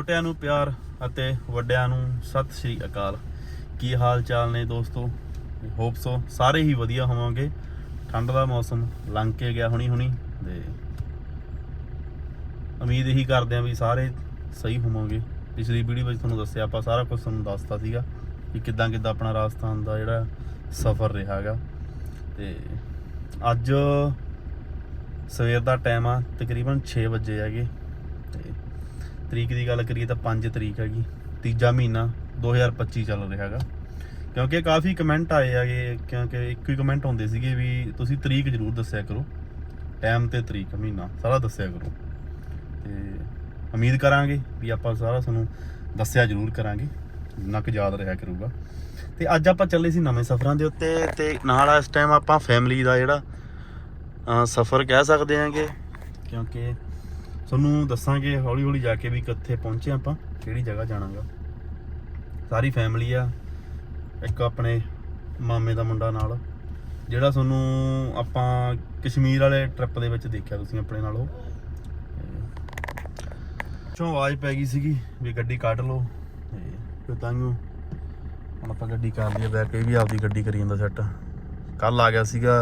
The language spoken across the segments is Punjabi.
ਛੋਟਿਆਂ ਨੂੰ ਪਿਆਰ ਅਤੇ ਵੱਡਿਆਂ ਨੂੰ ਸਤਿ ਸ੍ਰੀ ਅਕਾਲ। ਕੀ ਹਾਲ ਚਾਲ ਨੇ ਦੋਸਤੋ? ਹੋਪ ਸੋ ਸਾਰੇ ਹੀ ਵਧੀਆ ਹੋਵਾਂਗੇ। ਠੰਡ ਦਾ ਮੌਸਮ ਲੰਘ ਕੇ ਗਿਆ ਹੁਣੀ ਹੁਣੀ ਤੇ ਉਮੀਦ ਇਹੀ ਕਰਦੇ ਆਂ ਵੀ ਸਾਰੇ ਸਹੀ ਹੋਵੋਗੇ। ਪਿਛਲੀ ਵੀਡੀਓ ਵਿੱਚ ਤੁਹਾਨੂੰ ਦੱਸਿਆ, ਆਪਾਂ ਸਾਰਾ ਕੁਝ ਤੁਹਾਨੂੰ ਦੱਸਤਾ ਸੀਗਾ ਕਿ ਕਿੱਦਾਂ ਕਿੱਦਾਂ ਆਪਣਾ ਰਾਜਸਥਾਨ ਦਾ ਜਿਹੜਾ ਸਫ਼ਰ ਰਿਹਾ ਹੈਗਾ। ਤੇ ਅੱਜ ਸਵੇਰ ਦਾ ਟਾਈਮ ਆ, ਤਕਰੀਬਨ 6 ਵਜੇ ਹੈਗੇ। ਤਰੀਕ ਦੀ ਗੱਲ ਕਰੀਏ ਤਾਂ 5 ਤਰੀਕ ਹੈਗੀ, ਤੀਜਾ ਮਹੀਨਾ 2025 ਚੱਲ ਰਿਹਾ ਹੈਗਾ। ਕਿਉਂਕਿ ਕਾਫੀ ਕਮੈਂਟ ਆਏ ਹੈਗੇ, ਕਿਉਂਕਿ ਇੱਕੋ ਹੀ ਕਮੈਂਟ ਹੁੰਦੇ ਸੀਗੇ ਵੀ ਤੁਸੀਂ ਤਰੀਕ ਜ਼ਰੂਰ ਦੱਸਿਆ ਕਰੋ। ਟਾਈਮ ਤੇ ਤਰੀਕ, ਮਹੀਨਾ, ਸਾਰਾ ਦੱਸਿਆ ਕਰੋ। ਤੇ ਉਮੀਦ ਕਰਾਂਗੇ ਵੀ ਆਪਾਂ ਸਾਰਾ ਤੁਹਾਨੂੰ ਦੱਸਿਆ ਜ਼ਰੂਰ ਕਰਾਂਗੇ, ਜਿੰਨਾ ਕੁ ਯਾਦ ਰਿਹਾ ਕਰੂਗਾ। ਤੇ ਅੱਜ ਆਪਾਂ ਚੱਲੇ ਸੀ ਨਵੇਂ ਸਫ਼ਰਾਂ ਦੇ ਉੱਤੇ ਤੇ ਨਾਲ ਇਸ ਟਾਈਮ ਆਪਾਂ ਫੈਮਿਲੀ ਦਾ ਜਿਹੜਾ ਸਫ਼ਰ ਕਹਿ ਸਕਦੇ ਹਾਂਗੇ, ਕਿਉਂਕਿ ਤੁਹਾਨੂੰ ਦੱਸਾਂਗੇ ਹੌਲੀ ਹੌਲੀ ਜਾ ਕੇ ਵੀ ਕਿੱਥੇ ਪਹੁੰਚੇ ਆਪਾਂ, ਕਿਹੜੀ ਜਗ੍ਹਾ ਜਾਣਾਗਾ। ਸਾਰੀ ਫੈਮਿਲੀ ਆ, ਇੱਕ ਆਪਣੇ ਮਾਮੇ ਦਾ ਮੁੰਡਾ ਨਾਲ, ਜਿਹੜਾ ਤੁਹਾਨੂੰ ਆਪਾਂ ਕਸ਼ਮੀਰ ਵਾਲੇ ਟ੍ਰਿਪ ਦੇ ਵਿੱਚ ਦੇਖਿਆ ਤੁਸੀਂ ਆਪਣੇ ਨਾਲ। ਉਹ ਚੋਂ ਆਵਾਜ਼ ਪੈ ਗਈ ਸੀਗੀ ਵੀ ਗੱਡੀ ਕੱਢ ਲਓ, ਤੇ ਫਿਰ ਤਾਂਹੀਓ ਹੁਣ ਆਪਾਂ ਗੱਡੀ ਕਰ ਲਈ ਬੈਕ ਇਹ ਵੀ ਆਪਦੀ ਗੱਡੀ ਕਰੀ ਜਾਂਦਾ ਸੈੱਟ ਕੱਲ ਆ ਗਿਆ ਸੀਗਾ,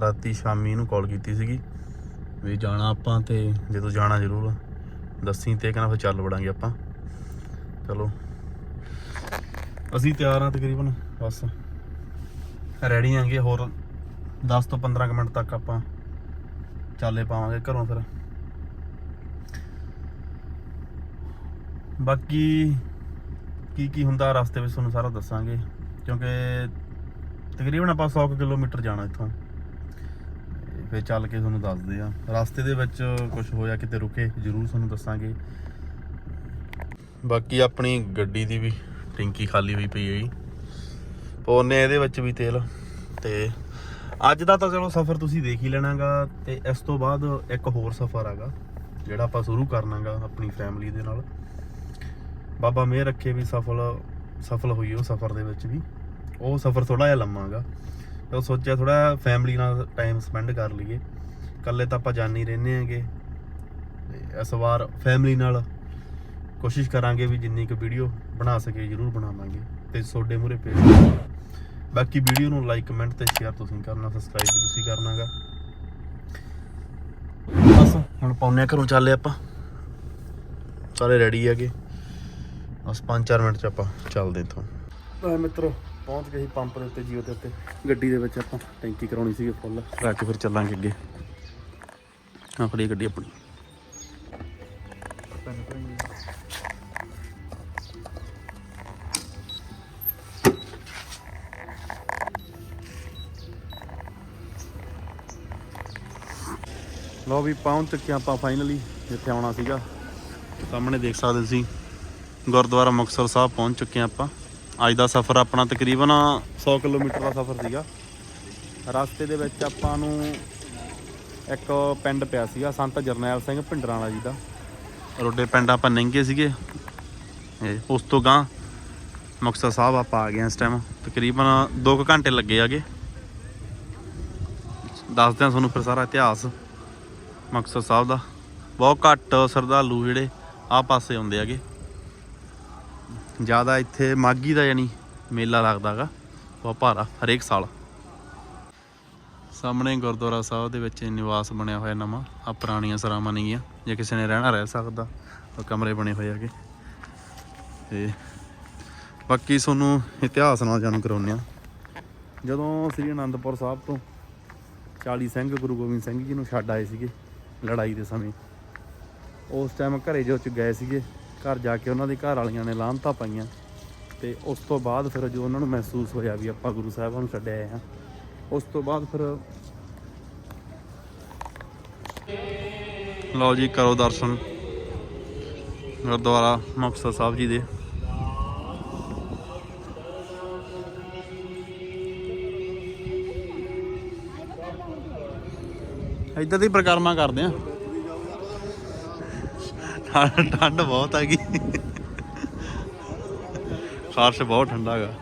ਰਾਤੀ ਸ਼ਾਮੀ ਇਹਨੂੰ ਕਾਲ ਕੀਤੀ ਸੀਗੀ। ਵੀ ਜਾਣਾ ਆਪਾਂ ਤੇ ਜਦੋਂ ਜਾਣਾ ਜ਼ਰੂਰ, ਦੱਸੀ ਤੇ ਕਹਿੰਦਾ ਫਿਰ ਚੱਲ ਵੜਾਂਗੇ ਆਪਾਂ। ਚਲੋ। ਅਸੀਂ ਤਿਆਰ ਹਾਂ ਤਕਰੀਬਨ, ਬਸ। ਰੈਡੀ ਆਂਗੇ ਹੋਰ 10 ਤੋਂ 15 ਕੁ ਮਿੰਟ ਤੱਕ ਆਪਾਂ ਚਾਲੇ ਪਾਵਾਂਗੇ ਘਰੋਂ ਫਿਰ। ਬਾਕੀ ਕੀ ਕੀ ਹੁੰਦਾ ਰਸਤੇ ਵਿੱਚ ਤੁਹਾਨੂੰ ਸਾਰਾ ਦੱਸਾਂਗੇ, ਕਿਉਂਕਿ ਤਕਰੀਬਨ ਆਪਾਂ 100 ਕੁ ਕਿਲੋਮੀਟਰ ਜਾਣਾ ਇੱਥੋਂ। ਫਿਰ ਚੱਲ ਕੇ ਤੁਹਾਨੂੰ ਦੱਸਦੇ ਆ। ਰਸਤੇ ਦੇ ਵਿੱਚ ਕੁਝ ਹੋਇਆ ਕਿਤੇ ਰੁਕੇ, ਜ਼ਰੂਰ ਤੁਹਾਨੂੰ ਦੱਸਾਂਗੇ। ਬਾਕੀ ਆਪਣੀ ਗੱਡੀ ਦੀ ਵੀ ਟੈਂਕੀ ਖਾਲੀ ਹੋਈ ਪਈ ਹੈ ਜੀ ਇਹਦੇ ਵਿੱਚ ਵੀ ਤੇਲ ਤੇ ਅੱਜ ਦਾ ਤਾਂ ਚਲੋ ਸਫ਼ਰ ਤੁਸੀਂ ਦੇਖ ਹੀ ਲੈਣਾਗਾ ਤੇ ਇਸ ਤੋਂ ਬਾਅਦ ਇੱਕ ਹੋਰ ਸਫ਼ਰ ਹੈਗਾ ਜਿਹੜਾ ਆਪਾਂ ਸ਼ੁਰੂ ਕਰਨਾਗਾ ਆਪਣੀ ਫੈਮਿਲੀ ਦੇ ਨਾਲ। ਬਾਬਾ ਮਿਹਰ ਰੱਖੇ ਵੀ ਸਫਲ ਸਫਲ ਹੋਈ ਉਹ ਸਫ਼ਰ ਦੇ ਵਿੱਚ ਵੀ। ਉਹ ਸਫ਼ਰ ਥੋੜਾ ਜਿਹਾ ਲੰਮਾਗਾ। ਤਾਂ ਸੋਚਿਆ ਥੋੜਾ ਫੈਮਿਲੀ ਨਾਲ ਟਾਈਮ ਸਪੈਂਡ ਕਰ ਲਈਏ। ਇਕੱਲੇ ਤਾਂ ਆਪਾਂ ਜਾਣ ਹੀ ਰਹਿੰਦੇ ਹੈਗੇ। ਇਸ ਵਾਰ ਫੈਮਿਲੀ ਨਾਲ ਕੋਸ਼ਿਸ਼ ਕਰਾਂਗੇ ਵੀ ਜਿੰਨੀ ਕੁ ਵੀਡੀਓ ਬਣਾ ਸਕੇ ਜਰੂਰ ਬਣਾਵਾਂਗੇ। ਤੇ ਤੁਹਾਡੇ ਮੂਰੇ ਪੇਸ਼ ਬਾਕੀ ਵੀਡੀਓ ਨੂੰ ਲਾਈਕ ਕਮੈਂਟ ਤੇ ਸ਼ੇਅਰ ਤੁਸੀਂ ਕਰਨਾ ਸਬਸਕ੍ਰਾਈਬ ਵੀ ਤੁਸੀਂ ਕਰਨਾਗਾ। ਬਸ, ਹੁਣ ਪੌਣੇ ਘਰੋਂ ਚੱਲੇ ਆਪਾਂ। ਸਾਰੇ ਰੈਡੀ ਹੈਗੇ। ਬਸ 5-4 ਮਿੰਟ ਚ ਆਪਾਂ ਚੱਲਦੇ ਇੱਥੋਂ। ਆ ਮਿੱਤਰੋ ਪਹੁੰਚ ਗਏ ਸੀ ਪੰਪ ਦੇ ਉੱਤੇ ਜੀਓ ਦੇ ਉੱਤੇ। ਗੱਡੀ ਦੇ ਵਿੱਚ ਆਪਾਂ ਟੈਂਕੀ ਕਰਾਉਣੀ ਸੀਗੀ ਫੁੱਲ ਕਰਾ ਕੇ ਫਿਰ ਚੱਲਾਂਗੇ ਅੱਗੇ। ਆ ਖੜੀ ਗੱਡੀ ਆਪਣੀ। ਲੋ ਵੀ ਪਹੁੰਚ ਚੁੱਕੇ ਆਪਾਂ ਫਾਈਨਲੀ ਜਿੱਥੇ ਆਉਣਾ ਸੀਗਾ। ਸਾਹਮਣੇ ਦੇਖ ਸਕਦੇ ਸੀ ਗੁਰਦੁਆਰਾ ਮੁਕਤਸਰ ਸਾਹਿਬ ਪਹੁੰਚ ਚੁੱਕੇ ਹਾਂ ਆਪਾਂ। ਅੱਜ ਦਾ ਸਫ਼ਰ ਆਪਣਾ ਤਕਰੀਬਨ 100 ਕਿਲੋਮੀਟਰ ਦਾ ਸਫ਼ਰ ਸੀਗਾ। ਰਸਤੇ ਦੇ ਵਿੱਚ ਆਪਾਂ ਨੂੰ ਇੱਕ ਪਿੰਡ ਪਿਆ ਸੀਗਾ, ਸੰਤ ਜਰਨੈਲ ਸਿੰਘ ਭਿੰਡਰਾਂ ਵਾਲਾ ਜੀ ਦਾ। ਰੋਡੇ ਪਿੰਡ ਆਪਾਂ ਲੰਘੇ ਸੀਗੇ। ਉਸ ਤੋਂ ਗਾਂ ਮੁਕਤਸਰ ਸਾਹਿਬ ਆਪਾਂ ਆ ਗਏ ਹਾਂ ਇਸ ਟਾਈਮ ਤਕਰੀਬਨ 2 ਘੰਟੇ ਲੱਗੇ ਆਗੇ। ਦੱਸਦੇ ਹਾਂ ਤੁਹਾਨੂੰ ਫਿਰ ਸਾਰਾ ਇਤਿਹਾਸ ਮੁਕਤਸਰ ਸਾਹਿਬ ਦਾ। ਬਹੁਤ ਘੱਟ ਸ਼ਰਧਾਲੂ ਜਿਹੜੇ ਆ ਪਾਸੇ ਆਉਂਦੇ ਹੈਗੇ ਜ਼ਿਆਦਾ ਇੱਥੇ ਮਾਗੀ ਦਾ ਯਾਨੀ ਮੇਲਾ ਲੱਗਦਾਗਾ ਬਹੁਤ ਭਾਰਾ, ਹਰੇਕ ਸਾਲ। ਸਾਹਮਣੇ ਗੁਰਦੁਆਰਾ ਸਾਹਿਬ ਦੇ ਵਿੱਚ ਨਿਵਾਸ ਬਣਿਆ ਹੋਇਆ ਨਵਾਂ ਆ ਪੁਰਾਣੀਆਂ ਸਰਾਵਾਂ ਨੇਗੀਆਂ ਜੇ ਕਿਸੇ ਨੇ ਰਹਿਣਾ ਰਹਿ ਸਕਦਾ, ਉਹ ਕਮਰੇ ਬਣੇ ਹੋਏ ਹੈਗੇ। ਤੇ ਬਾਕੀ ਤੁਹਾਨੂੰ ਇਤਿਹਾਸ ਨਾਲ ਜਾਣੂ ਕਰਾਉਂਦੇ ਆ ਜਦੋਂ ਸ੍ਰੀ ਅਨੰਦਪੁਰ ਸਾਹਿਬ ਤੋਂ 40 ਸਿੰਘ, ਗੁਰੂ ਗੋਬਿੰਦ ਸਿੰਘ ਜੀ ਨੂੰ ਛੱਡ ਆਏ ਸੀਗੇ ਲੜਾਈ ਦੇ ਸਮੇਂ, ਉਸ ਟਾਈਮ ਘਰੇ ਜੋ ਚ ਗਏ ਸੀਗੇ ਘਰ ਜਾ ਕੇ ਉਹਨਾਂ ਦੇ ਘਰ ਵਾਲੀਆਂ ਨੇ ਲਾਂਤਾਂ ਪਾਈਆਂ ਤੇ ਉਸ ਤੋਂ ਬਾਅਦ ਫਿਰ ਜੋ ਉਹਨਾਂ ਨੂੰ ਮਹਿਸੂਸ ਹੋਇਆ ਵੀ ਆਪਾਂ ਗੁਰੂ ਸਾਹਿਬਾਂ ਨੂੰ ਛੱਡਿਆ ਆਏ ਹਾਂ, ਉਸ ਤੋਂ ਬਾਅਦ ਫਿਰ ਲਓ ਜੀ ਕਰੋ ਦਰਸ਼ਨ ਗੁਰਦੁਆਰਾ ਮੁਕਤਸਰ ਸਾਹਿਬ ਜੀ ਦੇ। ਇੱਦਾਂ ਦੀ ਪ੍ਰਕਰਮਾ ਕਰਦੇ ਆ ਠੰਡ ਠੰਡ ਬਹੁਤ ਹੈਗੀ। ਫਰਸ਼ ਬਹੁਤ ਠੰਡਾ ਹੈਗਾ।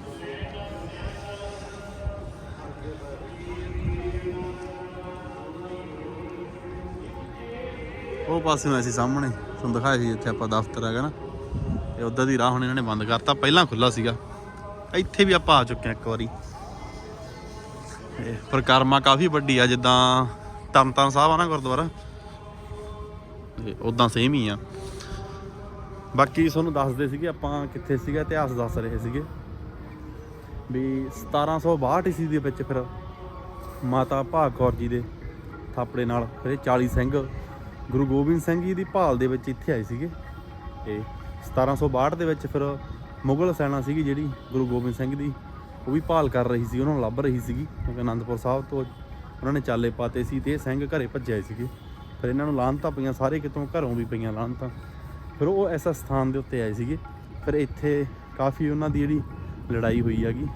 ਉਹ ਪਾਸੇ ਨੂੰ ਅਸੀਂ ਸਾਹਮਣੇ, ਤੁਹਾਨੂੰ ਦਿਖਾਇਆ ਸੀ ਜਿੱਥੇ ਆਪਾਂ ਦਫ਼ਤਰ ਹੈਗਾ ਨਾ। ਤੇ ਉਧਰ ਦੀ ਰਾਹ ਹੁਣ ਇਹਨਾਂ ਨੇ ਬੰਦ ਕਰਤਾ, ਪਹਿਲਾਂ ਖੁੱਲਾ ਸੀਗਾ। ਇੱਥੇ ਵੀ ਆਪਾਂ ਆ ਚੁੱਕੇ ਹਾਂ ਇੱਕ ਵਾਰੀ। ਇਹ ਪ੍ਰਕਰਮਾ ਕਾਫੀ ਵੱਡੀ ਆ, ਜਿੱਦਾਂ ਤਰਨਤਾਰਨ ਸਾਹਿਬ ਆ ਨਾ ਗੁਰਦੁਆਰਾ। ਤੇ ਉਦਾਂ ਸੇਮ ਹੀ ਆ। ਬਾਕੀ ਤੁਹਾਨੂੰ ਦੱਸਦੇ ਸੀਗੇ, ਆਪਾਂ ਕਿੱਥੇ ਸੀਗਾ, ਇਤਿਹਾਸ ਦੱਸ ਰਹੇ ਸੀਗੇ। ਵੀ 1762 ਈਸਵੀ ਦੇ ਵਿੱਚ ਫਿਰ ਮਾਤਾ ਭਾਗ ਕੌਰ ਜੀ ਦੇ ਥਾਪੜੇ ਨਾਲ ਫਿਰ ਇਹ 40 ਸਿੰਘ, ਗੁਰੂ ਗੋਬਿੰਦ ਸਿੰਘ ਜੀ ਦੀ ਭਾਲ ਦੇ ਵਿੱਚ ਇੱਥੇ ਆਏ ਸੀਗੇ। ਤੇ 1762 ਦੇ ਵਿੱਚ ਫਿਰ ਮੁਗਲ ਸੈਨਾ ਸੀਗੀ ਜਿਹੜੀ ਗੁਰੂ ਗੋਬਿੰਦ ਸਿੰਘ ਦੀ, ਉਹ ਵੀ ਭਾਲ ਕਰ ਰਹੀ ਸੀ, ਉਹਨਾਂ ਨੂੰ ਲੱਭ ਰਹੀ ਸੀਗੀ। ਕਿਉਂਕਿ ਅਨੰਦਪੁਰ ਸਾਹਿਬ ਤੋਂ ਉਹਨਾਂ ਨੇ ਚਾਲੇ ਪਾਤੇ ਸੀ ਤੇ ਇਹ ਸਿੰਘ ਘਰੇ ਭੱਜਿਆ ਸੀਗੇ। ਫਿਰ ਇਹਨਾਂ ਨੂੰ ਲਾਹਨਤਾਂ ਪਈਆਂ, ਸਾਰੇ ਕਿਤੋਂ ਘਰੋਂ ਵੀ ਪਈਆਂ ਲਾਹਨਤਾਂ। ਫਿਰ ਉਹ ਐਸਾ ਸਥਾਨ ਦੇ ਉੱਤੇ ਆਏ ਸੀਗੇ। ਫਿਰ ਇੱਥੇ ਕਾਫੀ ਉਹਨਾਂ ਦੀ ਜਿਹੜੀ ਲੜਾਈ ਹੋਈ ਹੈਗੀ।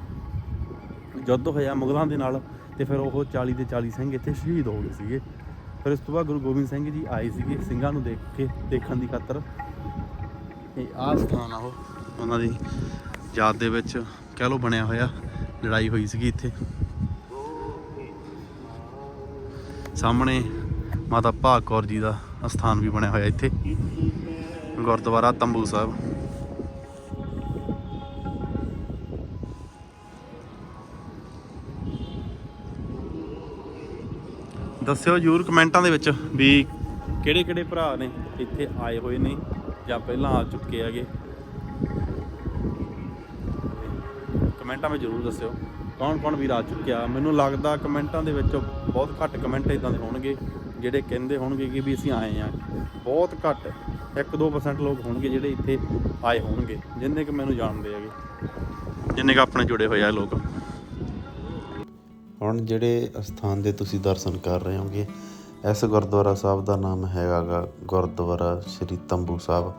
ਯੁੱਧ ਹੋਇਆ ਮੁਗਲਾਂ ਦੇ ਨਾਲ ਤੇ ਫਿਰ ਉਹ 40 ਦੇ 40 ਸਿੰਘ ਇੱਥੇ ਸ਼ਹੀਦ ਹੋ ਗਏ ਸੀਗੇ। ਫਿਰ ਇਸ ਤੋਂ ਬਾਅਦ ਗੁਰੂ ਗੋਬਿੰਦ ਸਿੰਘ ਜੀ ਆਏ ਸੀਗੇ ਸਿੰਘਾਂ ਨੂੰ ਦੇਖ ਕੇ ਦੇਖਣ ਦੀ ਖਾਤਰ। ਇਹ ਆਹ ਸਥਾਨ ਆ ਉਹ, ਉਹਨਾਂ ਦੀ ਯਾਦ ਦੇ ਵਿੱਚ ਕਹਿ ਲੋ ਬਣਿਆ ਹੋਇਆ ਲੜਾਈ ਹੋਈ ਸੀਗੀ ਇੱਥੇ। ਸਾਹਮਣੇ ਮਾਤਾ ਭਾਗ ਕੌਰ ਜੀ ਦਾ ਸਥਾਨ ਵੀ ਬਣਿਆ ਹੋਇਆ ਇੱਥੇ। ਗੁਰਦੁਆਰਾ ਤੰਬੂ ਸਾਹਿਬ। ਦੱਸਿਓ ਜਰੂਰ ਕਮੈਂਟਾਂ ਦੇ ਵਿੱਚ ਵੀ ਕਿਹੜੇ ਕਿਹੜੇ ਭਰਾ ਨੇ ਇੱਥੇ ਆਏ ਹੋਏ ਨੇ ਜਾਂ ਪਹਿਲਾਂ ਆ ਚੁੱਕੇ ਹੈਗੇ। ਕਮੈਂਟਾਂ ਵਿੱਚ ਜਰੂਰ ਦੱਸਿਓ ਕੌਣ ਕੌਣ ਵੀਰ ਆ ਚੁੱਕਿਆ। ਮੈਨੂੰ ਲੱਗਦਾ ਕਮੈਂਟਾਂ ਦੇ ਵਿੱਚ ਬਹੁਤ ਘੱਟ ਕਮੈਂਟ ਇਦਾਂ ਦੇ ਹੋਣਗੇ ਜਿਹੜੇ ਕਹਿੰਦੇ ਹੋਣਗੇ ਕਿ ਵੀ ਅਸੀਂ ਆਏ ਆ ਬਹੁਤ ਘੱਟ। 1-2% ਲੋਕ ਹੋਣਗੇ ਜਿਹੜੇ ਇੱਥੇ ਆਏ ਹੋਣਗੇ ਜਿੰਨੇ ਕਿ ਮੈਨੂੰ ਜਾਣਦੇ ਹੈਗੇ। ਜਿੰਨੇ ਕਿ ਆਪਣੇ ਜੁੜੇ ਹੋਏ ਆ ਲੋਕ। ਹੁਣ ਜਿਹੜੇ ਅਸਥਾਨ ਦੇ ਤੁਸੀਂ ਦਰਸ਼ਨ ਕਰ ਰਹੇ ਹੋਗੇ ਇਸ ਗੁਰਦੁਆਰਾ ਸਾਹਿਬ ਦਾ ਨਾਮ ਹੈਗਾ ਗਾ ਗੁਰਦੁਆਰਾ ਸ੍ਰੀ ਤੰਬੂ ਸਾਹਿਬ।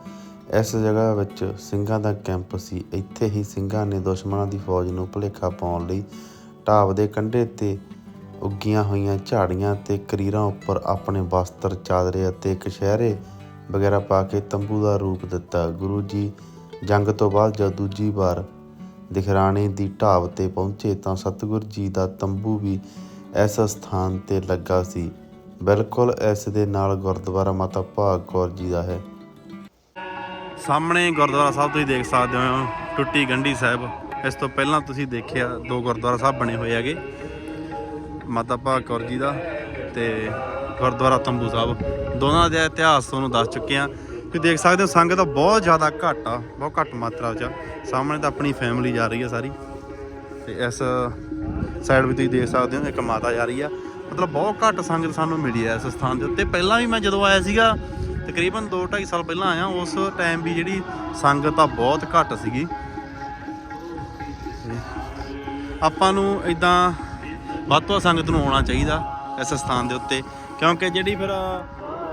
ਇਸ ਜਗ੍ਹਾ ਵਿੱਚ ਸਿੰਘਾਂ ਦਾ ਕੈਂਪ ਸੀ। ਇੱਥੇ ਹੀ ਸਿੰਘਾਂ ਨੇ ਦੁਸ਼ਮਣਾਂ ਦੀ ਫੌਜ ਨੂੰ ਭੁਲੇਖਾ ਪਾਉਣ ਲਈ ਢਾਬ ਦੇ ਕੰਢੇ ਤੇ ਉੱਗੀਆਂ ਹੋਈਆਂ ਝਾੜੀਆਂ ਤੇ ਕਰੀਰਾਂ ਉੱਪਰ ਆਪਣੇ ਵਸਤਰ ਚਾਦਰੇ ਅਤੇ ਕਸ਼ਹਿਰੇ ਵਗੈਰਾ ਪਾ ਕੇ ਤੰਬੂ ਦਾ ਰੂਪ ਦਿੱਤਾ। ਗੁਰੂ ਜੀ ਜੰਗ ਤੋਂ ਬਾਅਦ ਜਦ ਦੂਜੀ ਵਾਰ ਦਿਖਰਾਣੇ ਦੀ ਢਾਬ ਤੇ ਪਹੁੰਚੇ ਤਾਂ ਸਤਿਗੁਰ ਜੀ ਦਾ ਤੰਬੂ ਵੀ ਇਸ ਸਥਾਨ ਤੇ ਲੱਗਾ ਸੀ। ਬਿਲਕੁਲ ਇਸ ਦੇ ਨਾਲ ਗੁਰਦੁਆਰਾ ਮਾਤਾ ਭਾਗ ਕੌਰ ਜੀ ਦਾ ਹੈ। ਸਾਹਮਣੇ ਗੁਰਦੁਆਰਾ ਸਾਹਿਬ ਤੁਸੀਂ ਦੇਖ ਸਕਦੇ ਹੋ, ਟੁੱਟੀ ਗੰਢੀ ਸਾਹਿਬ। ਇਸ ਤੋਂ ਪਹਿਲਾਂ ਤੁਸੀਂ ਦੇਖਿਆ ਦੋ ਗੁਰਦੁਆਰਾ ਸਾਹਿਬ ਬਣੇ ਹੋਏ ਹੈਗੇ, ਮਾਤਾ ਭਾਗ ਕੌਰ ਜੀ ਦਾ ਤੇ ਗੁਰਦੁਆਰਾ ਤੰਬੂ ਸਾਹਿਬ। ਦੋਨਾਂ ਦਾ ਇਤਿਹਾਸ ਤੁਹਾਨੂੰ ਦੱਸ ਚੁੱਕੇ ਆ ਤੁਸੀਂ ਦੇਖ ਸਕਦੇ ਹੋ, ਸੰਗਤ ਤਾਂ ਬਹੁਤ ਜ਼ਿਆਦਾ ਘੱਟ ਆ ਬਹੁਤ ਘੱਟ ਮਾਤਰਾ 'ਚ ਆ। ਸਾਹਮਣੇ ਤਾਂ ਆਪਣੀ ਫੈਮਿਲੀ ਜਾ ਰਹੀ ਆ ਸਾਰੀ। ਤੇ ਇਸ ਸਾਈਡ ਵੀ ਤੁਸੀਂ ਦੇਖ ਸਕਦੇ ਹੋ, ਇੱਕ ਮਾਤਾ ਜਾ ਰਹੀ ਆ। ਮਤਲਬ ਬਹੁਤ ਘੱਟ ਸੰਗਤ ਸਾਨੂੰ ਮਿਲੀ ਹੈ ਇਸ ਸਥਾਨ ਦੇ ਉੱਤੇ। ਪਹਿਲਾਂ ਵੀ ਮੈਂ ਜਦੋਂ ਆਇਆ ਸੀਗਾ, ਤਕਰੀਬਨ 2.5 ਸਾਲ ਪਹਿਲਾਂ ਆਇਆ, ਉਸ ਟਾਈਮ ਵੀ ਜਿਹੜੀ ਸੰਗਤ ਆ ਬਹੁਤ ਘੱਟ ਸੀਗੀ। ਆਪਾਂ ਨੂੰ ਇਦਾਂ ਵੱਧ ਤੋਂ ਸੰਗਤ ਨੂੰ ਆਉਣਾ ਚਾਹੀਦਾ ਇਸ ਸਥਾਨ ਦੇ ਉੱਤੇ। ਕਿਉਂਕਿ ਜਿਹੜੀ ਫਿਰ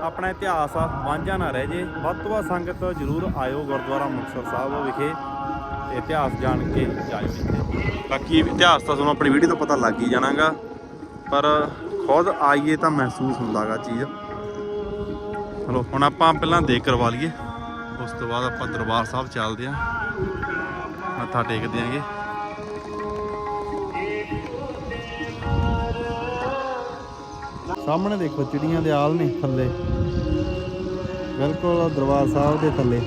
ਆਪਣਾ ਇਤਿਹਾਸ ਆ ਵਾਂਝਾ ਨਾ ਰਹਿ ਜੇ। ਵੱਧ ਤੋਂ ਵੱਧ ਸੰਗਤ ਜ਼ਰੂਰ ਆਇਓ ਗੁਰਦੁਆਰਾ ਮੁਕਤਸਰ ਸਾਹਿਬ ਵਿਖੇ ਇਤਿਹਾਸ ਜਾਣ ਕੇ ਜਾਇਓ ਇੱਥੇ। ਬਾਕੀ ਇਤਿਹਾਸ ਤਾਂ ਤੁਹਾਨੂੰ ਆਪਣੀ ਵੀਡੀਓ ਤੋਂ ਪਤਾ ਲੱਗ ਹੀ ਜਾਣਾਗਾ ਪਰ ਖੁਦ ਆਈਏ ਤਾਂ ਮਹਿਸੂਸ ਹੁੰਦਾਗਾ ਚੀਜ਼। ਚਲੋ ਹੁਣ ਆਪਾਂ ਪਹਿਲਾਂ ਦੇਖ ਕਰਵਾ ਲਈਏ। ਉਸ ਤੋਂ ਬਾਅਦ ਆਪਾਂ ਦਰਬਾਰ ਸਾਹਿਬ ਚੱਲਦੇ ਆਂ। ਮੱਥਾ ਟੇਕਦੇ ਆਂਗੇ। ਸਾਹਮਣੇ ਦੇਖੋ ਚਿੜੀਆਂ ਦੇ ਆਲ ਨੇ ਥੱਲੇ। ਬਿਲਕੁਲ ਦਰਬਾਰ ਸਾਹਿਬ ਦੇ ਥੱਲੇ।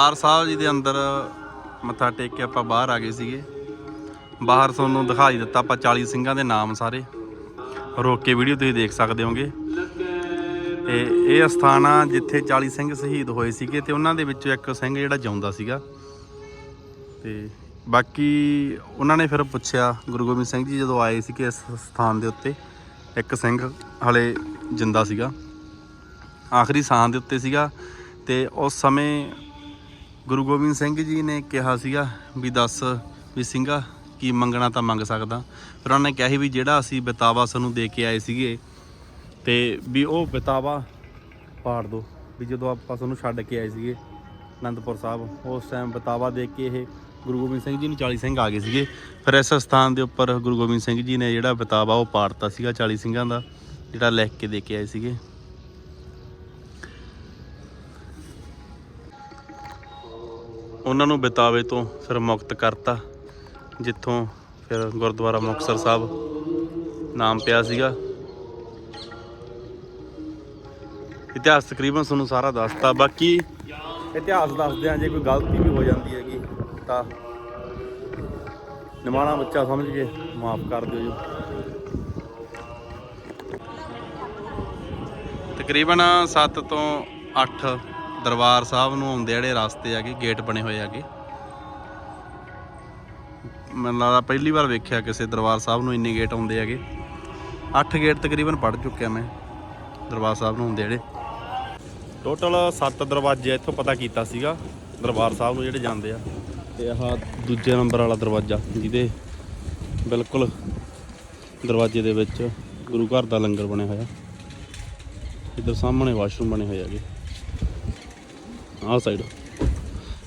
ਦਰਬਾਰ ਸਾਹਿਬ ਜੀ ਦੇ ਅੰਦਰ ਮੱਥਾ ਟੇਕ ਕੇ ਆਪਾਂ ਬਾਹਰ ਆ ਗਏ ਸੀਗੇ। ਬਾਹਰ ਤੁਹਾਨੂੰ ਦਿਖਾਈ ਦਿੱਤਾ ਆਪਾਂ 40 ਸਿੰਘਾਂ ਦੇ ਨਾਮ ਸਾਰੇ। ਰੋਕ ਕੇ ਵੀਡੀਓ ਤੁਸੀਂ ਦੇਖ ਸਕਦੇ ਹੋਗੇ। ਤੇ ਇਹ ਅਸਥਾਨ ਆ ਜਿੱਥੇ 40 ਸਿੰਘ ਸ਼ਹੀਦ ਹੋਏ ਸੀਗੇ ਤੇ ਉਹਨਾਂ ਦੇ ਵਿੱਚੋਂ ਇੱਕ ਸਿੰਘ ਜਿਹੜਾ ਜਿਉਂਦਾ ਸੀਗਾ। ਤੇ ਬਾਕੀ ਉਹਨਾਂ ਨੇ ਫਿਰ ਪੁੱਛਿਆ, ਗੁਰੂ ਗੋਬਿੰਦ ਸਿੰਘ ਜੀ ਜਦੋਂ ਆਏ ਸੀਗੇ ਇਸ ਸਥਾਨ ਦੇ ਉੱਤੇ, ਇੱਕ ਸਿੰਘ ਹਲੇ ਜਿੰਦਾ ਸੀਗਾ। ਆਖਰੀ ਸਾਹ ਦੇ ਉੱਤੇ ਸੀਗਾ ਤੇ ਉਸ ਸਮੇਂ ਗੁਰੂ ਗੋਬਿੰਦ ਸਿੰਘ ਜੀ ਨੇ ਕਿਹਾ ਸੀਗਾ ਵੀ ਦੱਸ ਵੀ ਸਿੰਘਾ, ਕੀ ਮੰਗਣਾ ਤਾਂ ਮੰਗ ਸਕਦਾ। ਫਿਰ ਉਹਨਾਂ ਨੇ ਕਿਹਾ ਸੀ ਵੀ ਜਿਹੜਾ ਅਸੀਂ ਬਿਤਾਵਾ ਸਾਨੂੰ ਦੇ ਕੇ ਆਏ ਸੀਗੇ, ਤੇ ਵੀ ਉਹ ਬਿਤਾਵਾ ਪਾੜ ਦੋ। ਵੀ ਜਦੋਂ ਆਪਾਂ ਸਾਨੂੰ ਛੱਡ ਕੇ ਆਏ ਸੀਗੇ ਅਨੰਦਪੁਰ ਸਾਹਿਬ, ਉਸ ਟਾਈਮ ਬਿਤਾਵਾ ਦੇ ਕੇ ਇਹ ਗੁਰੂ ਗੋਬਿੰਦ ਸਿੰਘ ਜੀ ਨੂੰ 40 ਸਿੰਘ ਆ ਗਏ ਸੀਗੇ। ਫਿਰ ਇਸ ਸਥਾਨ ਦੇ ਉੱਪਰ ਗੁਰੂ ਗੋਬਿੰਦ ਸਿੰਘ ਜੀ ਨੇ ਜਿਹੜਾ ਬਿਤਾਵਾ ਉਹ ਪਾੜਤਾ ਸੀਗਾ 40 ਸਿੰਘਾਂ ਦਾ, ਜਿਹੜਾ ਲਿਖ ਕੇ ਦੇ ਕੇ ਆਏ ਸੀਗੇ। ਉਹਨਾਂ ਨੂੰ ਬਿਤਾਵੇ ਤੋਂ ਫਿਰ ਮੁਕਤ ਕਰਤਾ, ਜਿੱਥੋਂ ਫਿਰ ਗੁਰਦੁਆਰਾ ਮੁਕਤਸਰ ਸਾਹਿਬ ਨਾਮ ਪਿਆ ਸੀਗਾ। ਇਤਿਹਾਸ ਤਕਰੀਬਨ ਤੁਹਾਨੂੰ ਸਾਰਾ ਦੱਸਤਾ, ਬਾਕੀ ਇਤਿਹਾਸ ਦੱਸਦੇ ਆ ਜੇ ਕੋਈ ਗਲਤੀ ਵੀ ਹੋ ਜਾਂਦੀ ਹੈਗੀ ਤਾਂ ਨਿਮਾਣਾ ਬੱਚਾ ਸਮਝ ਕੇ ਮਾਫ ਕਰ ਦਿਓ ਜੀ। ਤਕਰੀਬਨ 7 ਤੋਂ 8 ਦਰਬਾਰ ਸਾਹਿਬ ਨੂੰ ਆਉਂਦੇ ਜਿਹੜੇ ਰਸਤੇ ਹੈਗੇ ਗੇਟ ਬਣੇ ਹੋਏ ਹੈਗੇ ਮੈਨੂੰ ਲੱਗਦਾ ਪਹਿਲੀ ਵਾਰ ਵੇਖਿਆ ਕਿਸੇ ਦਰਬਾਰ ਸਾਹਿਬ ਨੂੰ ਇੰਨੇ ਗੇਟ ਆਉਂਦੇ ਹੈਗੇ। 8 ਗੇਟ ਤਕਰੀਬਨ ਪੜ ਚੁੱਕਿਆ ਮੈਂ ਦਰਬਾਰ ਸਾਹਿਬ ਨੂੰ ਆਉਂਦੇ ਜਿਹੜੇ। ਟੋਟਲ 7 ਦਰਵਾਜ਼ੇ ਇੱਥੋਂ ਪਤਾ ਕੀਤਾ ਸੀਗਾ ਦਰਬਾਰ ਸਾਹਿਬ ਨੂੰ ਜਿਹੜੇ ਜਾਂਦੇ ਆ। ਤੇ ਆਹ ਦੂਜੇ ਨੰਬਰ ਵਾਲਾ ਦਰਵਾਜ਼ਾ, ਜਿਹਦੇ ਬਿਲਕੁਲ ਦਰਵਾਜ਼ੇ ਦੇ ਵਿੱਚ ਗੁਰੂ ਘਰ ਦਾ ਲੰਗਰ ਬਣਿਆ ਹੋਇਆ। ਇੱਧਰ ਸਾਹਮਣੇ ਵਾਸ਼ਰੂਮ ਬਣੇ ਹੋਏ ਹੈਗੇ। ਆਹ ਸਾਈਡ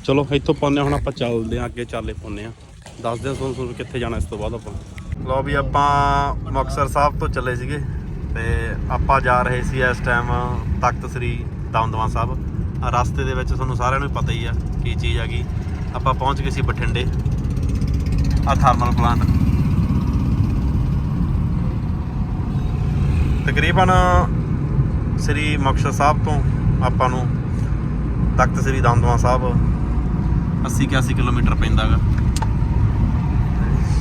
ਚਲੋ, ਇੱਥੋਂ ਪਾਉਂਦੇ ਹਾਂ, ਹੁਣ ਆਪਾਂ ਚੱਲਦੇ ਹਾਂ, ਅੱਗੇ ਚਾਲੇ ਪਾਉਂਦੇ ਹਾਂ। ਦੱਸਦੇ ਹਾਂ ਤੁਹਾਨੂੰ ਤੁਹਾਨੂੰ ਕਿੱਥੇ ਜਾਣਾ, ਇਸ ਤੋਂ ਬਾਅਦ ਆਪਾਂ। ਲਓ ਵੀ ਆਪਾਂ ਮੁਕਤਸਰ ਸਾਹਿਬ ਤੋਂ ਚੱਲੇ ਸੀਗੇ, ਤੇ ਆਪਾਂ ਜਾ ਰਹੇ ਸੀ ਇਸ ਟਾਈਮ ਤਖਤ ਸ੍ਰੀ ਦਮਦਮਾ ਸਾਹਿਬ। ਰਸਤੇ ਦੇ ਵਿੱਚ ਤੁਹਾਨੂੰ ਸਾਰਿਆਂ ਨੂੰ ਹੀ ਪਤਾ ਹੀ ਆ ਕੀ ਚੀਜ਼ ਆ ਗਈ। ਆਪਾਂ ਪਹੁੰਚ ਗਏ ਸੀ ਬਠਿੰਡੇ ਆ ਥਰਮਲ ਪਲਾਂਟ ਤਕਰੀਬਨ ਸ੍ਰੀ ਮੁਕਤਸਰ ਸਾਹਿਬ ਤੋਂ ਆਪਾਂ ਨੂੰ ਤਖਤ ਸ੍ਰੀ ਦਮਦਮਾ ਸਾਹਿਬ। 80 81 ਕਿਲੋਮੀਟਰ ਪੈਂਦਾਗਾ।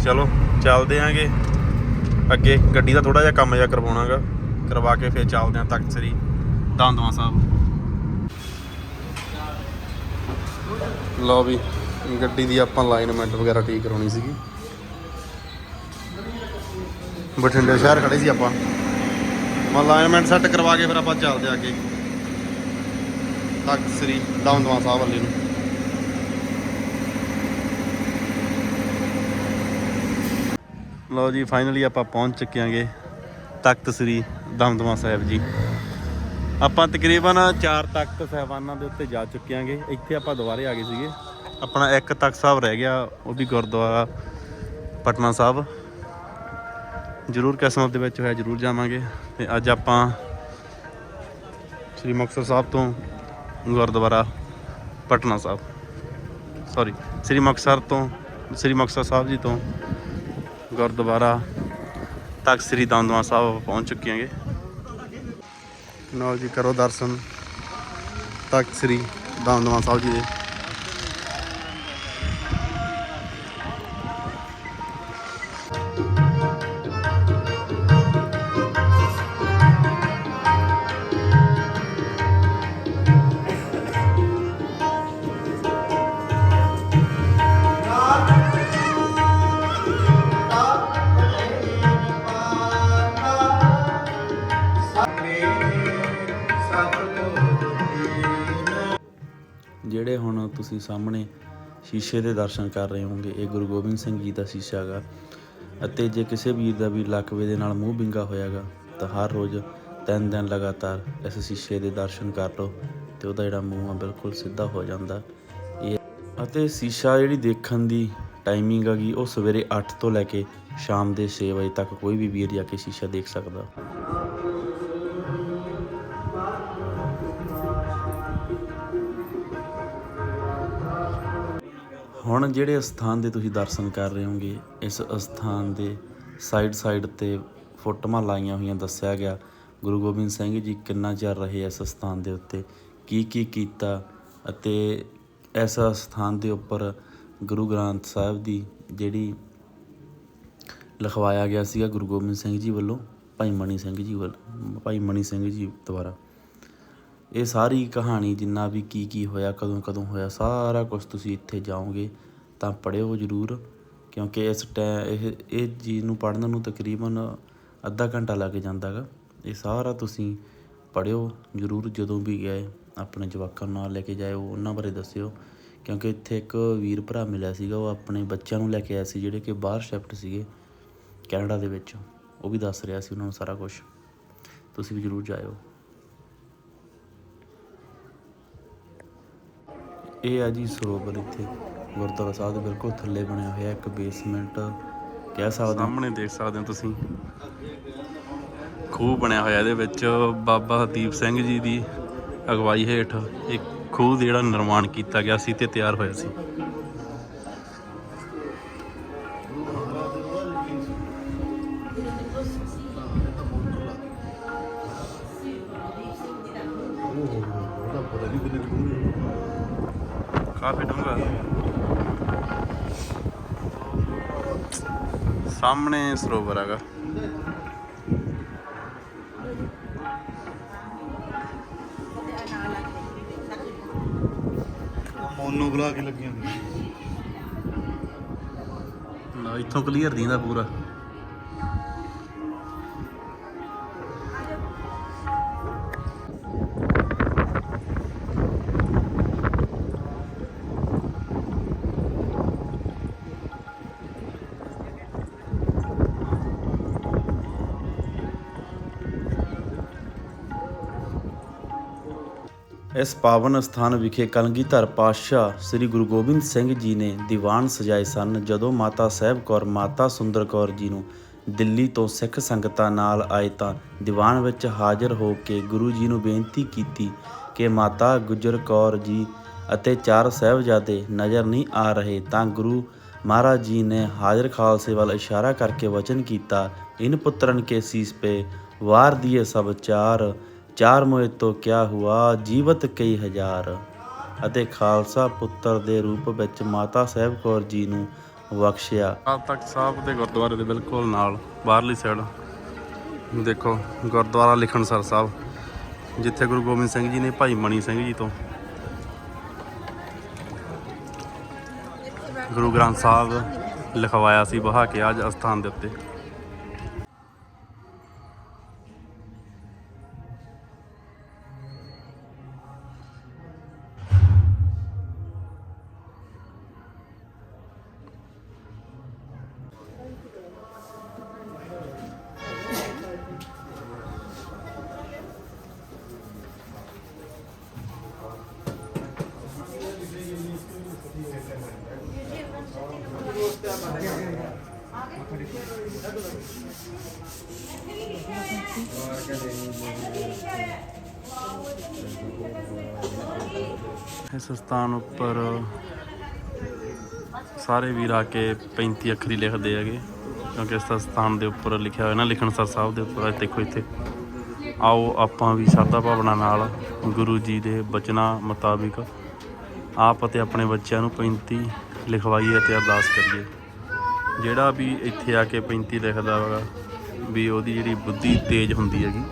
ਚਲੋ, ਚੱਲਦੇ ਆਂਗੇ। ਅੱਗੇ ਗੱਡੀ ਦਾ ਥੋੜਾ ਜਿਹਾ ਕੰਮ ਜਿਹਾ ਕਰਵਾਉਣਾਗਾ। ਕਰਵਾ ਕੇ ਫਿਰ ਚੱਲਦੇ ਆਂ ਤਖਤ ਸ੍ਰੀ ਦਮਦਮਾ ਸਾਹਿਬ। ਲਓ ਵੀ, ਗੱਡੀ ਦੀ ਆਪਾਂ ਅਲਾਈਨਮੈਂਟ ਵਗੈਰਾ ਠੀਕ ਕਰਾਉਣੀ ਸੀਗੀ। ਬਠਿੰਡੇ ਸ਼ਹਿਰ ਖੜੇ ਸੀ ਆਪਾਂ। ਮੈਂ ਅਲਾਈਨਮੈਂਟ ਸੈੱਟ ਕਰਵਾ ਕੇ ਫਿਰ ਆਪਾਂ ਚੱਲਦੇ ਆ ਅੱਗੇ। ਤਖਤ ਸ੍ਰੀ ਦਮਦਮਾ ਸਾਹਿਬ ਵਾਲੇ ਨੂੰ। ਲਓ ਜੀ ਫਾਈਨਲੀ ਆਪਾਂ ਪਹੁੰਚ ਚੁੱਕੇ ਆਂਗੇ ਤਖਤ ਸ੍ਰੀ ਦਮਦਮਾ ਸਾਹਿਬ ਜੀ। ਆਪਾਂ ਤਕਰੀਬਨ 4 ਤਖਤ ਸਾਹਿਬਾਨਾਂ ਦੇ ਉੱਤੇ ਜਾ ਚੁੱਕੇ ਆਂਗੇ ਇੱਥੇ ਆਪਾਂ ਦੁਬਾਰੇ ਆ ਗਏ ਸੀਗੇ। ਆਪਣਾ ਇੱਕ ਤਖਤ ਸਾਹਿਬ ਰਹਿ ਗਿਆ, ਉਹ ਵੀ ਗੁਰਦੁਆਰਾ ਪਟਨਾ ਸਾਹਿਬ। ਜ਼ਰੂਰ ਕਿਸਮਤ ਦੇ ਵਿੱਚ ਹੋਇਆ, ਜ਼ਰੂਰ ਜਾਵਾਂਗੇ। ਤੇ ਅੱਜ ਆਪਾਂ ਸ੍ਰੀ ਮੁਕਤਸਰ ਸਾਹਿਬ ਤੋਂ ਗੁਰਦੁਆਰਾ, ਪਟਨਾ ਸਾਹਿਬ। ਸੌਰੀ ਸ੍ਰੀ ਮੁਕਤਸਰ ਤੋਂ, ਸ੍ਰੀ ਮੁਕਤਸਰ ਸਾਹਿਬ ਜੀ ਤੋਂ ਗੁਰਦੁਆਰਾ ਤਖਤ ਸ੍ਰੀ ਦਮਦਮਾ ਸਾਹਿਬ ਪਹੁੰਚ ਚੁੱਕੇ ਹਾਂਗੇ। ਲਓ ਜੀ, ਕਰੋ ਦਰਸ਼ਨ ਤਖਤ ਸ੍ਰੀ ਦਮਦਮਾ ਸਾਹਿਬ ਜੀ ਦੇ। ਜਿਹੜੇ ਹੁਣ ਤੁਸੀਂ ਸਾਹਮਣੇ ਸ਼ੀਸ਼ੇ ਦੇ ਦਰਸ਼ਨ ਕਰ ਰਹੇ ਹੋਗੇ ਇਹ ਗੁਰੂ ਗੋਬਿੰਦ ਸਿੰਘ ਜੀ ਦਾ ਸ਼ੀਸ਼ਾ ਹੈਗਾ ਅਤੇ ਜੇ ਕਿਸੇ ਵੀਰ ਦਾ ਵੀ ਲਕਵੇ ਦੇ ਨਾਲ ਮੂੰਹ ਵਿੰਗਾ ਹੋਇਆਗਾ, ਤਾਂ ਹਰ ਰੋਜ਼ ਤਿੰਨ ਦਿਨ ਲਗਾਤਾਰ ਇਸ ਸ਼ੀਸ਼ੇ ਦੇ ਦਰਸ਼ਨ ਕਰ ਲਓ ਤੇ ਉਹਦਾ ਜਿਹੜਾ ਮੂੰਹ ਆ ਬਿਲਕੁਲ ਸਿੱਧਾ ਹੋ ਜਾਂਦਾ। ਇਹ ਅਤੇ ਸ਼ੀਸ਼ਾ ਜਿਹੜੀ ਦੇਖਣ ਦੀ ਟਾਈਮਿੰਗ ਹੈਗੀ ਉਹ ਸਵੇਰੇ 8 ਤੋਂ ਲੈ ਕੇ ਸ਼ਾਮ ਦੇ 6 ਵਜੇ ਤੱਕ ਕੋਈ ਵੀ ਵੀਰ ਜਾ ਕੇ ਸ਼ੀਸ਼ਾ ਦੇਖ ਸਕਦਾ। ਹੁਣ ਜਿਹੜੇ ਸਥਾਨ ਦੇ ਤੁਸੀਂ ਦਰਸ਼ਨ ਕਰ ਰਹੇ ਹੋਗੇ ਇਸ ਸਥਾਨ ਦੇ ਸਾਈਡ ਸਾਈਡ ਤੇ ਫੋਟੋਆਂ ਲਾਈਆਂ ਹੋਈਆਂ ਦੱਸਿਆ ਗਿਆ। ਗੁਰੂ ਗੋਬਿੰਦ ਸਿੰਘ ਜੀ ਕਿੰਨਾ ਚਿਰ ਰਹੇ ਇਸ ਸਥਾਨ ਦੇ ਉੱਤੇ? ਕੀ ਕੀ ਕੀਤਾ ਅਤੇ ਇਸ ਸਥਾਨ ਦੇ ਉੱਪਰ ਗੁਰੂ ਗ੍ਰੰਥ ਸਾਹਿਬ ਦੀ ਜਿਹੜੀ ਲਿਖਵਾਇਆ ਗਿਆ ਸੀਗਾ ਗੁਰੂ ਗੋਬਿੰਦ ਸਿੰਘ ਜੀ ਵੱਲੋਂ, ਭਾਈ ਮਣੀ ਸਿੰਘ ਜੀ ਵੱਲ, ਭਾਈ ਮਣੀ ਸਿੰਘ ਜੀ ਦੁਆਰਾ। ਇਹ ਸਾਰੀ ਕਹਾਣੀ ਜਿੰਨਾ ਵੀ ਕੀ ਕੀ ਹੋਇਆ, ਕਦੋਂ ਕਦੋਂ ਹੋਇਆ, ਸਾਰਾ ਕੁਝ ਤੁਸੀਂ ਇੱਥੇ ਜਾਓਗੇ ਤਾਂ ਪੜ੍ਹਿਓ ਜ਼ਰੂਰ, ਕਿਉਂਕਿ ਇਸ ਟੈ, ਇਹ ਇਹ ਚੀਜ਼ ਨੂੰ ਪੜ੍ਹਨ ਨੂੰ ਤਕਰੀਬਨ ਅੱਧਾ ਘੰਟਾ ਲੱਗ ਜਾਂਦਾ ਗਾ। ਇਹ ਸਾਰਾ ਤੁਸੀਂ ਪੜ੍ਹਿਓ ਜ਼ਰੂਰ ਜਦੋਂ ਵੀ ਗਏ, ਆਪਣੇ ਜਵਾਕਾਂ ਨੂੰ ਨਾਲ ਲੈ ਕੇ ਜਾਇਓ, ਉਹਨਾਂ ਬਾਰੇ ਦੱਸਿਓ, ਕਿਉਂਕਿ ਇੱਥੇ ਇੱਕ ਵੀਰ ਭਰਾ ਮਿਲਿਆ ਸੀਗਾ, ਉਹ ਆਪਣੇ ਬੱਚਿਆਂ ਨੂੰ ਲੈ ਕੇ ਆਇਆ ਸੀ, ਜਿਹੜੇ ਕਿ ਬਾਹਰ ਸ਼ਿਫਟ ਸੀਗੇ ਕੈਨੇਡਾ ਦੇ ਵਿੱਚ। ਉਹ ਵੀ ਦੱਸ ਰਿਹਾ ਸੀ ਉਹਨਾਂ ਨੂੰ ਸਾਰਾ ਕੁਝ ਤੁਸੀਂ ਵੀ ਜ਼ਰੂਰ ਜਾਇਓ। ਇਹ ਆ ਜੀ ਸਰੋਵਰ ਇੱਥੇ, ਗੁਰਦੁਆਰਾ ਸਾਹਿਬ ਦੇ ਬਿਲਕੁਲ ਥੱਲੇ ਬਣਿਆ ਹੋਇਆ, ਇੱਕ ਬੇਸਮੈਂਟ ਕਹਿ ਸਕਦੇ ਹਾਂ। ਸਾਹਮਣੇ ਦੇਖ ਸਕਦੇ ਹੋ ਤੁਸੀਂ। ਖੂਹ ਬਣਿਆ ਹੋਇਆ ਇਹਦੇ ਵਿੱਚ, ਬਾਬਾ ਦੀਪ ਸਿੰਘ ਜੀ ਦੀ ਅਗਵਾਈ ਹੇਠ ਇੱਕ ਖੂਹ ਜਿਹੜਾ ਨਿਰਮਾਣ ਕੀਤਾ ਗਿਆ ਸੀ ਤੇ ਤਿਆਰ ਹੋਇਆ ਸੀ। ਸਾਹਮਣੇ ਸਰੋਵਰ ਹੈਗਾ। ਮੋਨੋ ਬੁਲਾ ਕੇ ਲੱਗੀਆਂ ਨਾ। ਇੱਥੋਂ ਕਲੀਅਰ ਦੀਂਦਾ ਪੂਰਾ। ਇਸ ਪਾਵਨ ਸਥਾਨ ਵਿਖੇ ਕਲਗੀਧਰ ਪਾਤਸ਼ਾਹ ਸ੍ਰੀ ਗੁਰੂ ਗੋਬਿੰਦ ਸਿੰਘ ਜੀ ਨੇ ਦੀਵਾਨ ਸਜਾਏ ਸਨ, ਜਦੋਂ ਮਾਤਾ ਸਾਹਿਬ ਕੌਰ ਮਾਤਾ ਸੁੰਦਰ ਕੌਰ ਜੀ ਨੂੰ ਦਿੱਲੀ ਤੋਂ ਸਿੱਖ ਸੰਗਤਾਂ ਨਾਲ ਆਏ ਤਾਂ ਦੀਵਾਨ ਵਿੱਚ ਹਾਜ਼ਰ ਹੋ ਕੇ ਗੁਰੂ ਜੀ ਨੂੰ ਬੇਨਤੀ ਕੀਤੀ ਕਿ ਮਾਤਾ ਗੁਜਰ ਕੌਰ ਜੀ ਅਤੇ ਚਾਰ ਸਾਹਿਬਜ਼ਾਦੇ ਨਜ਼ਰ ਨਹੀਂ ਆ ਰਹੇ ਤਾਂ ਗੁਰੂ ਮਹਾਰਾਜ ਜੀ ਨੇ ਹਾਜ਼ਰ ਖਾਲਸੇ ਵੱਲ ਇਸ਼ਾਰਾ ਕਰਕੇ ਵਚਨ ਕੀਤਾ, ਇਨ ਪੁੱਤਰਨ ਕੇ ਸੀਸ ਪੇ, ਵਾਰ ਦੀਏ ਸਭ ਚਾਰ ਚਾਰ ਮੋਏ ਤੋਂ ਕਿਆ ਹੁਆ, ਜੀਵਤ ਕਈ ਹਜ਼ਾਰ। ਅਤੇ ਖਾਲਸਾ ਪੁੱਤਰ ਦੇ ਰੂਪ ਵਿੱਚ ਮਾਤਾ ਸਾਹਿਬ ਕੌਰ ਜੀ ਨੂੰ ਬਖਸ਼ਿਆ। ਅਕਾਲ ਤਖਤ ਸਾਹਿਬ ਦੇ ਗੁਰਦੁਆਰੇ ਦੇ ਬਿਲਕੁਲ ਨਾਲ, ਬਾਹਰਲੀ ਸਾਈਡ ਦੇਖੋ, ਗੁਰਦੁਆਰਾ ਲਿਖਣਸਰ ਸਾਹਿਬ, ਜਿੱਥੇ ਗੁਰੂ ਗੋਬਿੰਦ ਸਿੰਘ ਜੀ ਨੇ ਭਾਈ ਮਣੀ ਸਿੰਘ ਜੀ ਤੋਂ। ਗੁਰੂ ਗ੍ਰੰਥ ਸਾਹਿਬ ਲਿਖਵਾਇਆ ਸੀ, ਬਹਾ ਕੇ ਆਜ ਅਸਥਾਨ ਦੇ ਉੱਤੇ। ਇਸ ਸਥਾਨ ਉੱਪਰ ਸਾਰੇ ਵੀਰ ਆ ਕੇ 35 ਅੱਖਰੀ ਲਿਖਦੇ ਹੈਗੇ, ਕਿਉਂਕਿ ਇਸ ਸਥਾਨ ਦੇ ਉੱਪਰ ਲਿਖਿਆ ਹੋਇਆ ਨਾ ਲਿਖਣਸਰ ਸਾਹਿਬ ਦੇ ਉੱਪਰ ਦੇਖੋ ਇੱਥੇ। ਆਓ ਆਪਾਂ ਵੀ ਸ਼ਰਧਾ ਭਾਵਨਾ ਨਾਲ ਗੁਰੂ ਜੀ ਦੇ ਬਚਨਾਂ ਮੁਤਾਬਿਕ ਆਪ ਅਤੇ ਆਪਣੇ ਬੱਚਿਆਂ ਨੂੰ 35 ਲਿਖਵਾਈਏ ਅਤੇ ਅਰਦਾਸ ਕਰੀਏ। ਜਿਹੜਾ ਵੀ ਇੱਥੇ ਆ ਕੇ 35 ਲਿਖਦਾ ਹੈਗਾ ਵੀ ਉਹਦੀ ਜਿਹੜੀ ਬੁੱਧੀ ਤੇਜ਼ ਹੁੰਦੀ ਹੈਗੀ,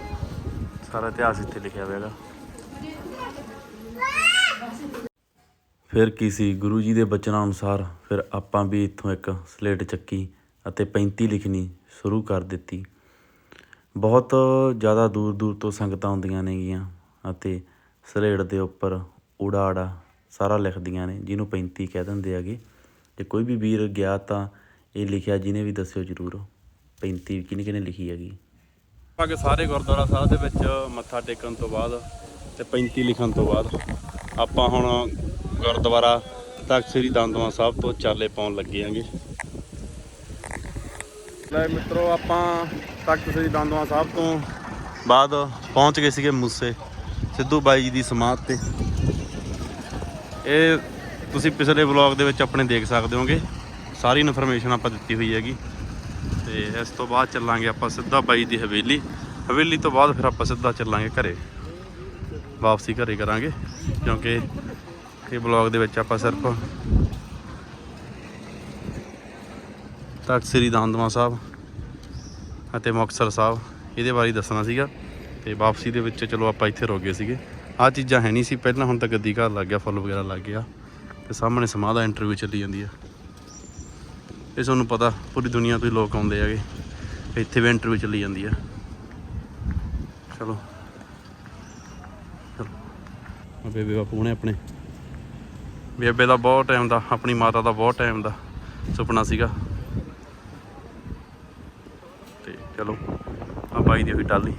ਸਾਰਾ ਇਤਿਹਾਸ ਇੱਥੇ ਲਿਖਿਆ ਹੋਇਆ ਹੈਗਾ। ਫਿਰ ਕੀ ਸੀ? ਗੁਰੂ ਜੀ ਦੇ ਬਚਨਾਂ ਅਨੁਸਾਰ ਫਿਰ ਆਪਾਂ ਵੀ ਇੱਥੋਂ ਇੱਕ ਸਲੇਟ ਚੱਕੀ ਅਤੇ 35 ਲਿਖਣੀ ਸ਼ੁਰੂ ਕਰ ਦਿੱਤੀ। ਬਹੁਤ ਜ਼ਿਆਦਾ ਦੂਰ ਦੂਰ ਤੋਂ ਸੰਗਤਾਂ ਆਉਂਦੀਆਂ ਨੇਗੀਆਂ ਅਤੇ ਸਲੇਟ ਦੇ ਉੱਪਰ ਊੜਾ ਆੜਾ ਸਾਰਾ ਲਿਖਦੀਆਂ ਨੇ, ਜਿਹਨੂੰ 35 ਕਹਿ ਦਿੰਦੇ ਹੈਗੇ। ਜੇ ਕੋਈ ਵੀ ਵੀਰ ਗਿਆ ਤਾਂ ਇਹ ਲਿਖਿਆ ਜਿਹਨੇ ਵੀ ਦੱਸਿਓ ਜ਼ਰੂਰ। 35 ਕਿਹਨੇ ਕਿਹਨੇ ਲਿਖੀ ਹੈਗੀ? ਆਪਾਂ ਸਾਰੇ ਗੁਰਦੁਆਰਾ ਸਾਹਿਬ ਦੇ ਵਿੱਚ ਮੱਥਾ ਟੇਕਣ ਤੋਂ ਬਾਅਦ ਤੇ 35 ਲਿਖਣ ਤੋਂ ਬਾਅਦ ਆਪਾਂ ਹੁਣ ਗੁਰਦੁਆਰਾ ਤਖਤ ਸ੍ਰੀ ਦੰਦਵਾ ਸਾਹਿਬ ਤੋਂ ਚਾਲੇ ਪਾਉਣ ਲੱਗੇ ਆਂਗੇ। ਲੈ ਮਿੱਤਰੋ, ਆਪਾਂ ਤਖਤ ਸ੍ਰੀ ਦੰਦਵਾ ਸਾਹਿਬ ਤੋਂ ਬਾਅਦ ਪਹੁੰਚ ਗਏ ਸੀਗੇ ਮੂਸੇ, ਸਿੱਧੂ ਬਾਈ ਜੀ ਦੀ ਸਮਾਧ ਤੇ। ਇਹ ਤੁਸੀਂ ਪਿਛਲੇ ਵਲੌਗ ਦੇ ਵਿੱਚ ਆਪਣੇ ਦੇਖ ਸਕਦੇ ਹੋਗੇ, ਸਾਰੀ ਇਨਫੋਰਮੇਸ਼ਨ ਆਪਾਂ ਦਿੱਤੀ ਹੋਈ ਹੈਗੀ। ਤੇ ਇਸ ਤੋਂ ਬਾਅਦ ਚੱਲਾਂਗੇ ਆਪਾਂ ਸਿੱਧਾ ਬਾਈ ਦੀ ਹਵੇਲੀ। ਹਵੇਲੀ ਤੋਂ ਬਾਅਦ ਫਿਰ ਆਪਾਂ ਸਿੱਧਾ ਚੱਲਾਂਗੇ ਘਰੇ। ਵਾਪਸੀ ਘਰੇ ਕਰਾਂਗੇ, ਕਿਉਂਕਿ ਇਹ ਬਲੌਗ ਦੇ ਵਿੱਚ ਆਪਾਂ ਸਿਰਫ ਤਖਤ ਸ੍ਰੀ ਦਮਦਮਾ ਸਾਹਿਬ ਅਤੇ ਮੁਕਤਸਰ ਸਾਹਿਬ ਇਹਦੇ ਬਾਰੇ ਦੱਸਣਾ ਸੀਗਾ ਤੇ ਵਾਪਸੀ ਦੇ ਵਿੱਚ ਚਲੋ ਆਪਾਂ ਇੱਥੇ ਰੁਕ ਗਏ ਸੀਗੇ। ਆਹ ਚੀਜ਼ਾਂ ਹੈ ਨਹੀਂ ਸੀ, ਪਹਿਲਾਂ ਹੁਣ ਤਾਂ ਗੱਦੀ ਘਰ ਲੱਗ ਗਿਆ, ਫੁੱਲ ਵਗੈਰਾ ਲੱਗ ਗਿਆ ਤੇ ਸਾਹਮਣੇ ਸਮਾਂ ਦਾ ਇੰਟਰਵਿਊ ਚੱਲੀ ਜਾਂਦੀ ਆ। ਇਹ ਤੁਹਾਨੂੰ ਪਤਾ ਪੂਰੀ ਦੁਨੀਆ ਤੋਂ ਹੀ ਲੋਕ ਆਉਂਦੇ ਹੈਗੇ, ਇੱਥੇ ਵੀ ਇੰਟਰਵਿਊ ਚੱਲੀ ਜਾਂਦੀ ਆ। ਚਲੋ। ਚਲੋ। ਬੇਬੇ ਬਾਪੂ ਨੇ ਆਪਣੇ ਬੇਬੇ ਦਾ ਬਹੁਤ ਟਾਈਮ ਦਾ, ਆਪਣੀ ਮਾਤਾ ਦਾ ਬਹੁਤ ਟਾਈਮ ਦਾ ਸੁਪਨਾ ਸੀਗਾ। ਤੇ ਚਲੋ ਆ ਬਾਈ ਦੀ ਹੋਈ ਟਾਲੀ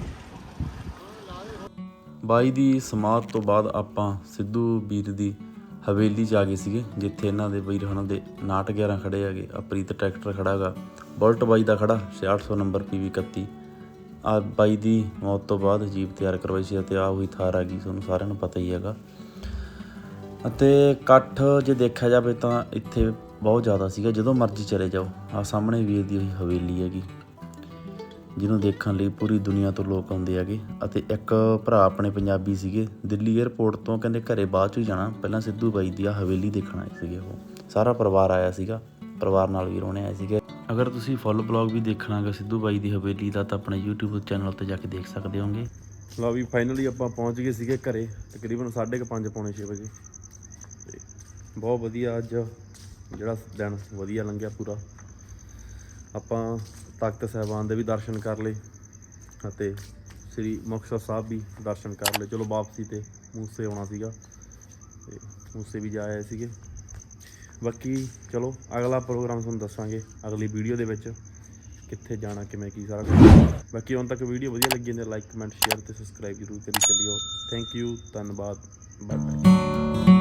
ਬਾਈ ਦੀ ਸਮਾਧ ਤੋਂ ਬਾਅਦ ਆਪਾਂ ਸਿੱਧੂ ਵੀਰ ਦੀ ਹਵੇਲੀ ਜਾ ਗਏ ਸੀਗੇ, ਜਿੱਥੇ ਇਹਨਾਂ ਦੇ ਵੀਰ ਹਨਾਂ ਦੇ ਨਾਟ 11 ਖੜੇ ਹੈਗੇ ਅਪ੍ਰੀਤ ਟਰੈਕਟਰ ਖੜਾ ਹੈਗਾ। ਬੁਲਟ ਬਾਈ ਦਾ ਖੜਾ 6800 ਨੰਬਰ PV 31 ਆ ਬਾਈ ਦੀ ਮੌਤ ਤੋਂ ਬਾਅਦ ਜੀਪ ਤਿਆਰ ਕਰਵਾਈ ਸੀ, ਅਤੇ ਆ ਹੋਈ ਥਾਰ ਆ ਗਈ, ਤੁਹਾਨੂੰ ਸਾਰਿਆਂ ਨੂੰ ਪਤਾ ਹੀ ਹੈਗਾ। ਅਤੇ ਇਕੱਠ ਜੇ ਦੇਖਿਆ ਜਾਵੇ ਤਾਂ ਇੱਥੇ ਬਹੁਤ ਜ਼ਿਆਦਾ ਸੀਗਾ, ਜਦੋਂ ਮਰਜ਼ੀ ਚਲੇ ਜਾਓ। ਆ ਸਾਹਮਣੇ ਵੀਰ ਦੀ ਉਹੀ ਹਵੇਲੀ ਹੈਗੀ, ਜਿਹਨੂੰ ਦੇਖਣ ਲਈ ਪੂਰੀ ਦੁਨੀਆ ਤੋਂ ਲੋਕ ਆਉਂਦੇ ਹੈਗੇ। ਅਤੇ ਇੱਕ ਭਰਾ ਆਪਣੇ ਪੰਜਾਬੀ ਸੀਗੇ, ਦਿੱਲੀ 에ਅਰਪੋਰਟ ਤੋਂ ਕਹਿੰਦੇ ਘਰੇ ਬਾਅਦ ਚ ਹੀ ਜਾਣਾ। ਪਹਿਲਾਂ ਸਿੱਧੂ ਬਾਈ ਦੀ ਆ ਹਵੇਲੀ ਦੇਖਣ ਆਏ ਸੀਗੇ ਉਹ। ਸਾਰਾ ਪਰਿਵਾਰ ਆਇਆ ਸੀਗਾ, ਪਰਿਵਾਰ ਨਾਲ ਵੀ ਰੋਣੇ ਆਏ ਸੀਗੇ। ਅਗਰ ਤੁਸੀਂ ਫੁੱਲ ਬਲੌਗ ਵੀ ਦੇਖਣਾਗਾ ਸਿੱਧੂ ਬਾਈ ਦੀ ਹਵੇਲੀ ਦਾ, ਤਾਂ ਆਪਣੇ YouTube ਚੈਨਲ ਤੇ ਜਾ ਕੇ ਦੇਖ ਸਕਦੇ ਹੋਗੇ ਲਓ ਵੀ ਫਾਈਨਲੀ ਆਪਾਂ ਪਹੁੰਚ ਗਏ ਸੀਗੇ ਘਰੇ, ਤਕਰੀਬਨ 5:30 ਪੌਣੇ 6 ਵਜੇ। ਬਹੁਤ ਵਧੀਆ ਅੱਜ ਜਿਹੜਾ ਦਿਨ ਵਧੀਆ ਲੰਘਿਆ ਪੂਰਾ। ਆਪਾਂ ਤਖਤ ਸਾਹਿਬਾਨ ਦੇ ਵੀ ਦਰਸ਼ਨ ਕਰ ਲਏ ਅਤੇ ਸ੍ਰੀ ਮੁਕਤਸਰ ਸਾਹਿਬ ਵੀ ਦਰਸ਼ਨ ਕਰ ਲਏ। ਚਲੋ ਵਾਪਸੀ ਤੇ ਮੂਸੇ ਆਉਣਾ ਸੀਗਾ ਤੇ ਮੂਸੇ ਵੀ ਜਾ ਆਏ ਸੀਗੇ। ਬਾਕੀ ਚਲੋ ਅਗਲਾ ਪ੍ਰੋਗਰਾਮ ਤੁਹਾਨੂੰ ਦੱਸਾਂਗੇ ਅਗਲੀ ਵੀਡੀਓ ਦੇ ਵਿੱਚ ਕਿੱਥੇ ਜਾਣਾ, ਕਿਵੇਂ ਕੀ ਸਾਰਾ ਕੁਝ ਬਾਕੀ ਹੁਣ ਤੱਕ ਵੀਡੀਓ ਵਧੀਆ ਲੱਗੀ ਜਾਂਦੇ ਲਾਈਕ ਕਮੈਂਟ ਸ਼ੇਅਰ ਤੇ ਸਬਸਕ੍ਰਾਈਬ ਜ਼ਰੂਰ ਕਰੀ ਚੱਲਿਓ। ਥੈਂਕ ਯੂ ਧੰਨਵਾਦ। Bye bye